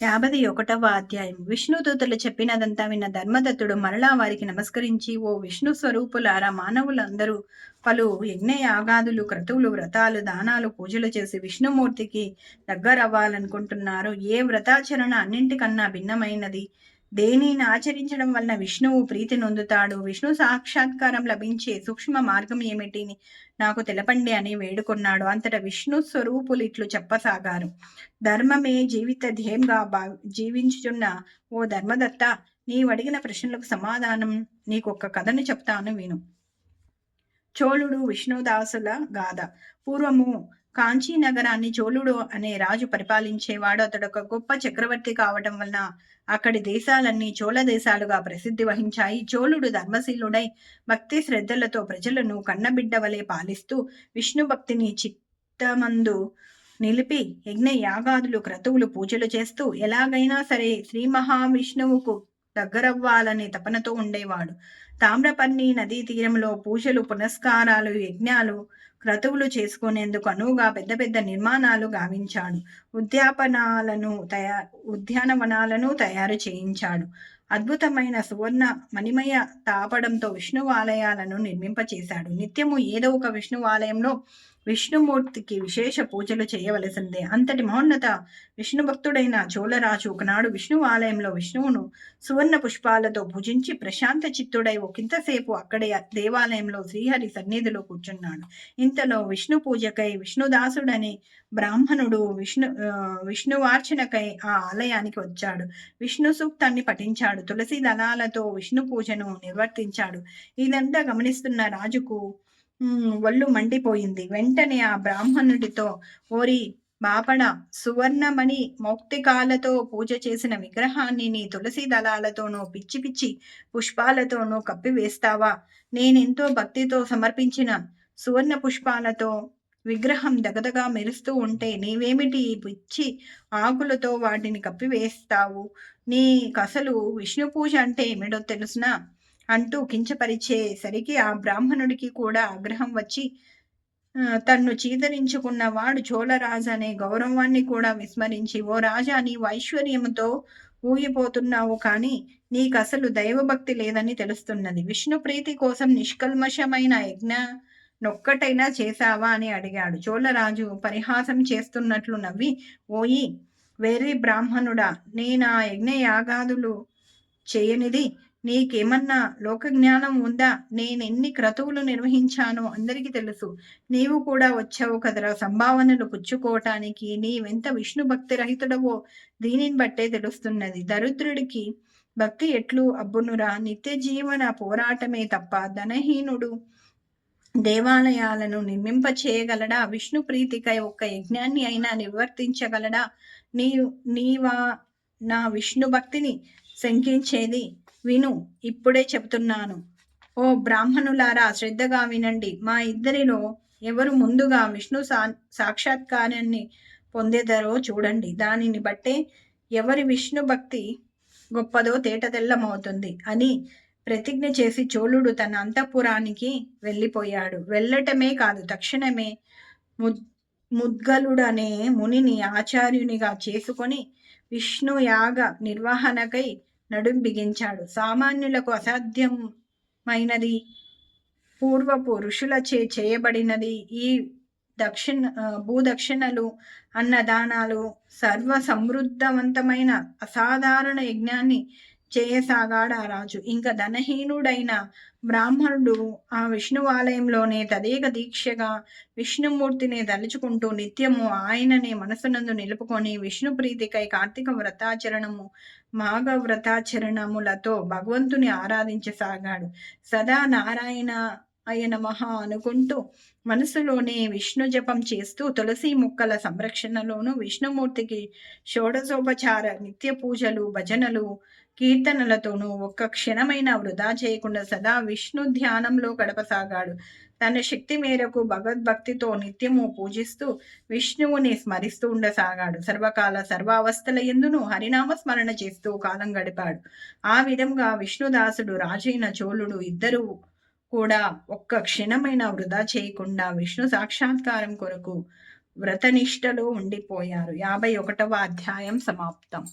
యాభై ఒకటవ అధ్యాయం విష్ణుదూతలు చెప్పినదంతా విన్న ధర్మదత్తుడు మరలా వారికి నమస్కరించి ఓ విష్ణు స్వరూపులారా మానవులందరూ పలు యజ్ఞయాగాదులు క్రతువులు వ్రతాలు దానాలు పూజలు చేసి విష్ణుమూర్తికి దగ్గరవ్వాలనుకుంటున్నారు. ఏ వ్రతాచరణ అన్నింటికన్నా భిన్నమైనది. దేనిని ఆచరించడం వలన విష్ణువు ప్రీతి నొందుతాడు? విష్ణు సాక్షాత్కారం లభించే సూక్ష్మ మార్గం ఏమిటి? నాకు తెలపండి అని వేడుకున్నాడు. అంతటా విష్ణు స్వరూపులు ఇట్లు చెప్పసాగారు. ధర్మమే జీవిత ధ్యేయంగా జీవించుచున్న ఓ ధర్మదత్త నీవు అడిగిన ప్రశ్నలకు సమాధానం నీకు ఒక కథను చెప్తాను విను. చోళుడు విష్ణుదాసుల గాథ. పూర్వము కాంచీ నగరాన్ని చోళుడు అనే రాజు పరిపాలించేవాడు. అతడు ఒక గొప్ప చక్రవర్తి కావటం వలన అక్కడి దేశాలన్నీ చోళ దేశాలుగా ప్రసిద్ధి వహించాయి. చోళుడు ధర్మశీలుడై భక్తి శ్రద్ధలతో ప్రజలను కన్నబిడ్డ వలె పాలిస్తూ విష్ణు భక్తిని చిత్తమందు నిలిపి యజ్ఞ యాగాదులు క్రతువులు పూజలు చేస్తూ ఎలాగైనా సరే శ్రీ మహావిష్ణువుకు దగ్గరవ్వాలనే తపనతో ఉండేవాడు. తామ్రపర్ణి నదీ తీరంలో పూజలు పునస్కారాలు యజ్ఞాలు క్రతువులు చేసుకునేందుకు అనువుగా పెద్ద పెద్ద నిర్మాణాలు గావించాడు. ఉద్యాపనాలను తయా ఉద్యానవనాలను తయారు చేయించాడు. అద్భుతమైన సువర్ణ మణిమయ తాపడంతో విష్ణువాలయాలను నిర్మింపచేశాడు. నిత్యము ఏదో ఒక విష్ణువాలయంలో విష్ణుమూర్తికి విశేష పూజలు చేయవలసిందే. అంతటి మహోన్నత విష్ణు భక్తుడైన చోళరాజు ఒకనాడు విష్ణు ఆలయంలో విష్ణువును సువర్ణ పుష్పాలతో పూజించి ప్రశాంత చిత్తుడై ఒకంతసేపు అక్కడే దేవాలయంలో శ్రీహరి సన్నిధిలో కూర్చున్నాడు. ఇంతలో విష్ణు పూజకై విష్ణుదాసుడని బ్రాహ్మణుడు విష్ణు విష్ణువార్చనకై ఆ ఆలయానికి వచ్చాడు. విష్ణు సూక్తాన్ని పఠించాడు. తులసి దళాలతో విష్ణు పూజను నిర్వర్తించాడు. ఇదంతా గమనిస్తున్న రాజుకు ఒళ్ళు మండిపోయింది. వెంటనే ఆ బ్రాహ్మణుడితో ఓరి బాపడ సువర్ణమణి మౌక్తికాలతో పూజ చేసిన విగ్రహాన్ని నీ తులసి దళాలతోనూ పిచ్చి పిచ్చి పుష్పాలతోనూ కప్పివేస్తావా నేనెంతో భక్తితో సమర్పించిన సువర్ణ పుష్పాలతో విగ్రహం దగదగా మెరుస్తూ ఉంటే నీవేమిటి పిచ్చి ఆకులతో వాటిని కప్పివేస్తావు నీ కసలు విష్ణు పూజ అంటే ఏమిటో తెలుసునా? అంటూ కించపరిచేసరికి ఆ బ్రాహ్మణుడికి కూడా ఆగ్రహం వచ్చి తన్ను చీదరించుకున్నవాడు చోళరాజు అనే గౌరవాన్ని కూడా విస్మరించి ఓ రాజా నీ ఐశ్వర్యంతో ఊగిపోతున్నావు కానీ నీకు అసలు దైవభక్తి లేదని తెలుస్తున్నది. విష్ణు ప్రీతి కోసం నిష్కల్మషమైన యజ్ఞ నొక్కటైనా చేశావా? అని అడిగాడు. చోళరాజు పరిహాసం చేస్తున్నట్లు నవ్వి ఓయి వేరే బ్రాహ్మణుడా నేనా యజ్ఞ యాగాదులు చేయనిది నీకేమన్నా లోక జ్ఞానం ఉందా? నేనెన్ని క్రతువులు నిర్వహించానో అందరికీ తెలుసు. నీవు కూడా వచ్చావు కదరా సంభావనలు పుచ్చుకోవటానికి. నీవెంత విష్ణు భక్తి రహితుడవో దీనిని బట్టే తెలుస్తున్నది. దరిద్రుడికి భక్తి ఎట్లు? అబ్బునురా నిత్య జీవన పోరాటమే తప్ప ధనహీనుడు దేవాలయాలను నిర్మింప చేయగలడా? విష్ణు ప్రీతికై ఒక్క యజ్ఞాన్ని అయినా నిర్వర్తించగలడా? నీ నీవా నా విష్ణు భక్తిని శంకించేది విను ఇప్పుడే చెబుతున్నాను. ఓ బ్రాహ్మణులారా శ్రద్ధగా వినండి. మా ఇద్దరిలో ఎవరు ముందుగా విష్ణు సా సాక్షాత్కారాన్ని పొందేదరో చూడండి. దానిని బట్టే ఎవరి విష్ణు భక్తి గొప్పదో తేటతెల్లమవుతుంది అని ప్రతిజ్ఞ చేసి చోళుడు తన అంతఃపురానికి వెళ్ళిపోయాడు. వెళ్ళటమే కాదు తక్షణమే ముద్ ముద్గలుడనే మునిని ఆచార్యునిగా చేసుకొని విష్ణు యాగ నిర్వహణకై నడుం బిగించాడు. సామాన్యులకు అసాధ్యమైనది. పూర్వపు ఋషులచే చేయబడినది ఈ దక్షిణ భూదక్షిణలు అన్నదానాలు. సర్వ సమృద్ధవంతమైన అసాధారణ యజ్ఞాన్ని చేయసాగాడు ఆ రాజు ఇంకా ధనహీనుడైన బ్రాహ్మణుడు ఆ విష్ణువాలయంలోనే తదేక దీక్షగా విష్ణుమూర్తిని తలుచుకుంటూ నిత్యము ఆయననే మనసునందు నిలుపుకొని విష్ణు ప్రీతికై కార్తీక వ్రతాచరణము మాఘ వ్రతాచరణములతో భగవంతుని ఆరాధించసాగాడు. సదా నారాయణ ఆయన మహా అనుకుంటూ మనసులోనే విష్ణు జపం చేస్తూ తులసి మొక్కల సంరక్షణలోను విష్ణుమూర్తికి షోడశోపచార నిత్య పూజలు భజనలు కీర్తనలతోనూ ఒక్క క్షణమైన వృధా చేయకుండా సదా విష్ణు ధ్యానంలో గడపసాగాడు. తన శక్తి మేరకు భగవద్భక్తితో నిత్యము పూజిస్తూ విష్ణువుని స్మరిస్తూ ఉండసాగాడు. సర్వకాల సర్వావస్థల ఎందును హరినామ స్మరణ చేస్తూ కాలం గడిపాడు. ఆ విధంగా విష్ణుదాసుడు రాజైన చోళుడు ఇద్దరు కూడా ఒక్క క్షణమైన వృధా చేయకుండా విష్ణు సాక్షాత్కారం కొరకు వ్రతనిష్టలో ఉండిపోయారు. యాభై ఒకటవ అధ్యాయం సమాప్తం.